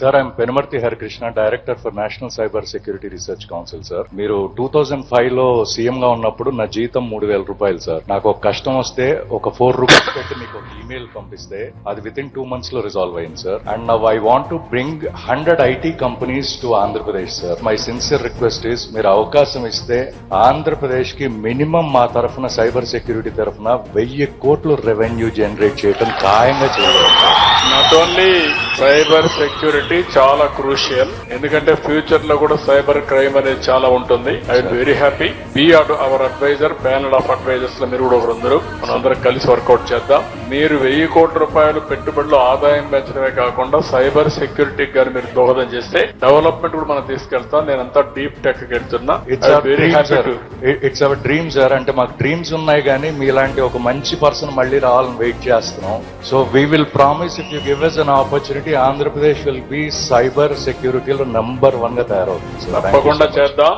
Sir I'm Penumarthi Harikrishna director for national cyber security research council sir మీరు two thousand ఫైవ్లో CM గా ఉన్నప్పుడు నా జీతం మూడు వేల రూపాయలు సార్ నాకు ఒక కష్టం వస్తే ఒక ఫోర్ రూపీస్ పెట్టి మీకు ఒక ఈమెయిల్ పంపిస్తే అది విత్ ఇన్ టూ మంత్స్లో రిజాల్వ్ అయింది sir and now I want to bring hundred IT companies to Andhra Pradesh sir my sincere request is మీరు అవకాశం ఇస్తే ఆంధ్రప్రదేశ్కి మినిమం మా తరఫున సైబర్ సెక్యూరిటీ తరఫున వెయ్యి కోట్లు రెవెన్యూ జనరేట్ చేయడం ఖాయంగా చేయగలం నాట్ ఓన్లీ సైబర్ సెక్యూరిటీ చాలా క్రూషియల్. ఎందుకంటే ఫ్యూచర్లో కూడా సైబర్ క్రైమ్ అనేది చాలా ఉంటుంది. I very happy. Be our advisor panel of అడ్వైజర్స్లో మీరు కూడా ఒకరు మనందరం కలిసి వర్కౌట్ చేద్దాం. మీరు వెయ్యి కోట్ల రూపాయలు పెట్టుబడిలో ఆదాయం పెంచడమే కాకుండా సైబర్ సెక్యూరిటీకి కానీ మీరు దోహదం చేస్తే డెవలప్మెంట్ కూడా మనం తీసుకెళ్తాం. నేనంతా డీప్ టెక్ వెళ్తున్నా ఇట్స్ అవర్ డ్రీమ్ సార్ అంటే మాకు డ్రీమ్స్ ఉన్నాయి కానీ మీలాంటి ఒక మంచి పర్సన్ మళ్ళీ రావాలని వెయిట్ చేస్తున్నాం. So we will promise if you give us an opportunity Andhra Pradesh will be cyber సెక్యూరిటీలో number వన్గా తయారవుతుంది సార్ తప్పకుండా చేద్దాం.